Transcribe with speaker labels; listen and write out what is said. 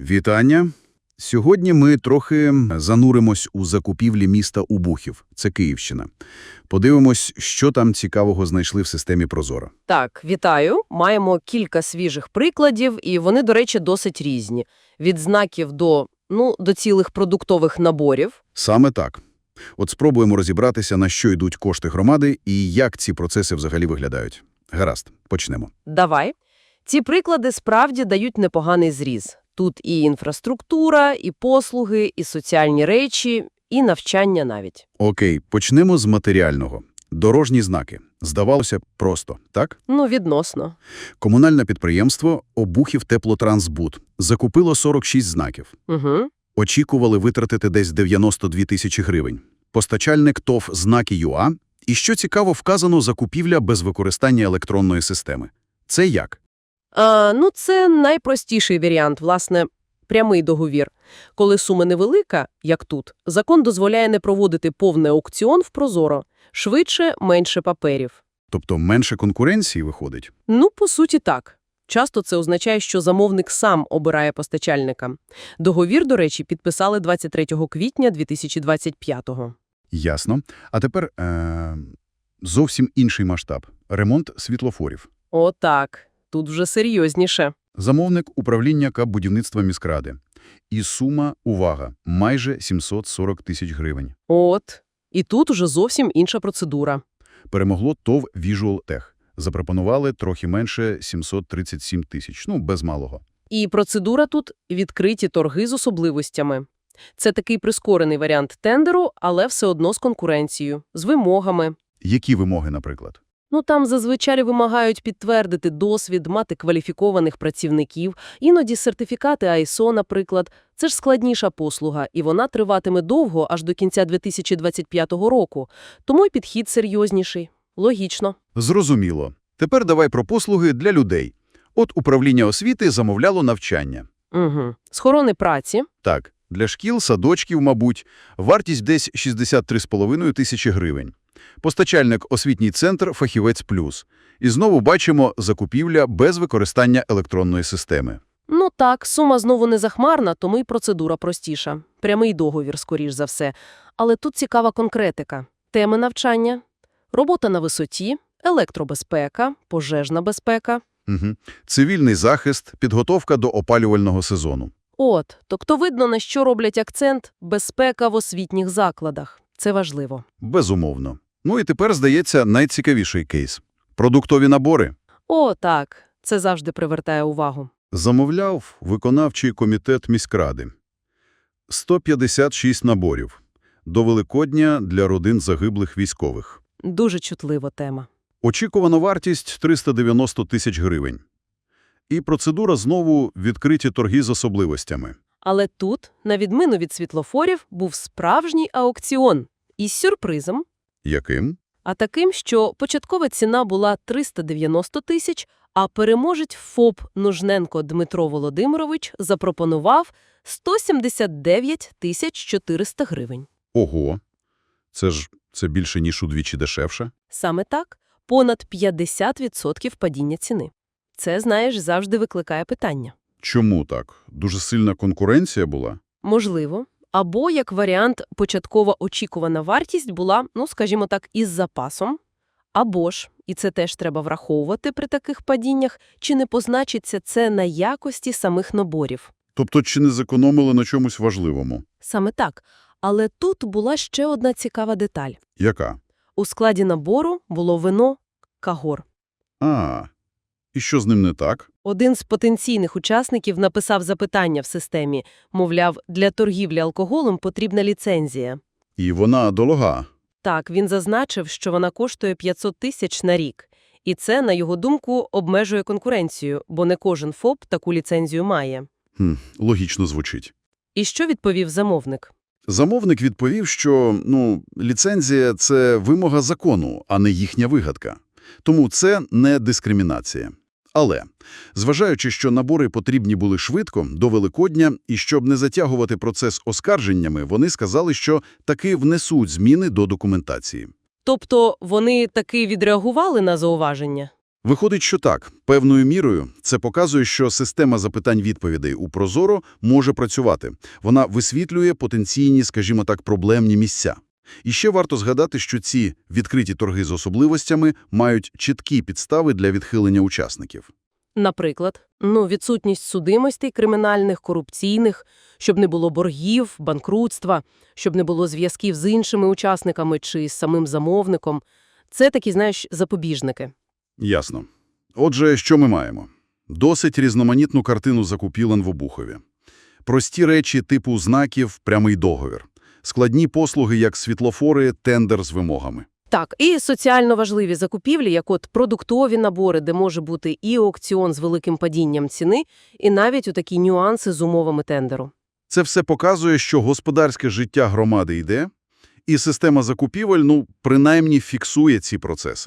Speaker 1: Вітання! Сьогодні ми трохи зануримось у закупівлі міста Убухів. Це Київщина. Подивимось, що там цікавого знайшли в системі Прозоро.
Speaker 2: Так, вітаю. Маємо кілька свіжих прикладів, і вони, до речі, досить різні. Від знаків до, ну, до цілих продуктових наборів.
Speaker 1: Саме так. От спробуємо розібратися, на що йдуть кошти громади і як ці процеси взагалі виглядають. Гаразд, почнемо.
Speaker 2: Давай. Ці приклади справді дають непоганий зріз. Тут і інфраструктура, і послуги, і соціальні речі, і навчання навіть.
Speaker 1: Окей, почнемо з матеріального. Дорожні знаки. Здавалося, просто, так?
Speaker 2: Ну, відносно.
Speaker 1: Комунальне підприємство «Обухів Теплотрансбуд» закупило 46 знаків.
Speaker 2: Угу.
Speaker 1: Очікували витратити десь 92 тисячі гривень. Постачальник ТОВ «Знаки ЮА» і, що цікаво, вказано закупівля без використання електронної системи. Це як?
Speaker 2: А, ну, це найпростіший варіант, власне, прямий договір. Коли сума невелика, як тут, закон дозволяє не проводити повний аукціон в прозоро. Швидше, менше паперів.
Speaker 1: Тобто менше конкуренції виходить?
Speaker 2: Ну, по суті, так. Часто це означає, що замовник сам обирає постачальника. Договір, до речі, підписали 23 квітня 2025-го.
Speaker 1: Ясно. А тепер е- зовсім інший масштаб – ремонт світлофорів.
Speaker 2: Отак. Тут вже серйозніше.
Speaker 1: Замовник – управління КАП будівництва міськради. І сума, увага, майже 740 тисяч гривень.
Speaker 2: От. І тут уже зовсім інша процедура.
Speaker 1: Перемогло ТОВ Visual Tech. Запропонували трохи менше 737 тисяч, ну, без малого.
Speaker 2: І процедура тут – відкриті торги з особливостями. Це такий прискорений варіант тендеру, але все одно з конкуренцією, з вимогами.
Speaker 1: Які вимоги, наприклад?
Speaker 2: Ну, там зазвичай вимагають підтвердити досвід, мати кваліфікованих працівників, іноді сертифікати ISO, наприклад. Це ж складніша послуга, і вона триватиме довго, аж до кінця 2025 року. Тому й підхід серйозніший. Логічно.
Speaker 1: Зрозуміло. Тепер давай про послуги для людей. От управління освіти замовляло навчання.
Speaker 2: Угу. Схорони праці.
Speaker 1: Так, для шкіл, садочків, мабуть, вартість десь 63,5 тисячі гривень. Постачальник «Освітній центр Фахівець Плюс». І знову бачимо закупівля без використання електронної системи.
Speaker 2: Ну так, сума знову не захмарна, тому й процедура простіша. Прямий договір, скоріш за все. Але тут цікава конкретика. Теми навчання, робота на висоті, електробезпека, пожежна безпека.
Speaker 1: Угу. Цивільний захист, підготовка до опалювального сезону.
Speaker 2: От, тобто видно, на що роблять акцент – безпека в освітніх закладах. Це важливо.
Speaker 1: Безумовно. Ну і тепер, здається, найцікавіший кейс. Продуктові набори.
Speaker 2: О, так, це завжди привертає увагу.
Speaker 1: Замовляв виконавчий комітет міськради. 156 наборів. До Великодня для родин загиблих військових.
Speaker 2: Дуже чутлива тема.
Speaker 1: Очікувана вартість – 390 тисяч гривень. І процедура знову відкриті торги з особливостями.
Speaker 2: Але тут, на відміну від світлофорів, був справжній аукціон. Із сюрпризом.
Speaker 1: Яким?
Speaker 2: А таким, що початкова ціна була 390 тисяч, а переможець ФОП Нужненко Дмитро Володимирович запропонував 179 тисяч 400 гривень.
Speaker 1: Ого! Це ж це більше, ніж удвічі дешевше.
Speaker 2: Саме так, понад 50% падіння ціни. Це, знаєш, завжди викликає питання.
Speaker 1: Чому так? Дуже сильна конкуренція була?
Speaker 2: Можливо. Або, як варіант, початкова очікувана вартість була, ну, скажімо так, із запасом. Або ж, і це теж треба враховувати при таких падіннях, чи не позначиться це на якості самих наборів.
Speaker 1: Тобто чи не зекономили на чомусь важливому?
Speaker 2: Саме так. Але тут була ще одна цікава деталь.
Speaker 1: Яка?
Speaker 2: У складі набору було вино «Кагор».
Speaker 1: А, і що з ним не так?
Speaker 2: Один з потенційних учасників написав запитання в системі. Мовляв, для торгівлі алкоголем потрібна ліцензія.
Speaker 1: І вона дорога.
Speaker 2: Так, він зазначив, що вона коштує 500 тисяч на рік. І це, на його думку, обмежує конкуренцію, бо не кожен ФОП таку ліцензію має.
Speaker 1: Хм, логічно звучить.
Speaker 2: І що відповів замовник?
Speaker 1: Замовник відповів, що ну, ліцензія – це вимога закону, а не їхня вигадка. Тому це не дискримінація. Але, зважаючи, що набори потрібні були швидко, до Великодня, і щоб не затягувати процес оскарженнями, вони сказали, що таки внесуть зміни до документації.
Speaker 2: Тобто вони таки відреагували на зауваження?
Speaker 1: Виходить, що так, певною мірою це показує, що система запитань-відповідей у Прозоро може працювати. Вона висвітлює потенційні, скажімо так, проблемні місця. І ще варто згадати, що ці відкриті торги з особливостями мають чіткі підстави для відхилення учасників.
Speaker 2: Наприклад, ну, відсутність судимостей кримінальних, корупційних, щоб не було боргів, банкрутства, щоб не було зв'язків з іншими учасниками чи з самим замовником. Це такі, знаєш, запобіжники.
Speaker 1: Ясно. Отже, що ми маємо? Досить різноманітну картину закупілен в Обухові. Прості речі типу знаків – прямий договір. Складні послуги, як світлофори, тендер з вимогами.
Speaker 2: Так, і соціально важливі закупівлі, як от продуктові набори, де може бути і аукціон з великим падінням ціни, і навіть у такі нюанси з умовами тендеру.
Speaker 1: Це все показує, що господарське життя громади йде, і система закупівель, ну, принаймні фіксує ці процеси.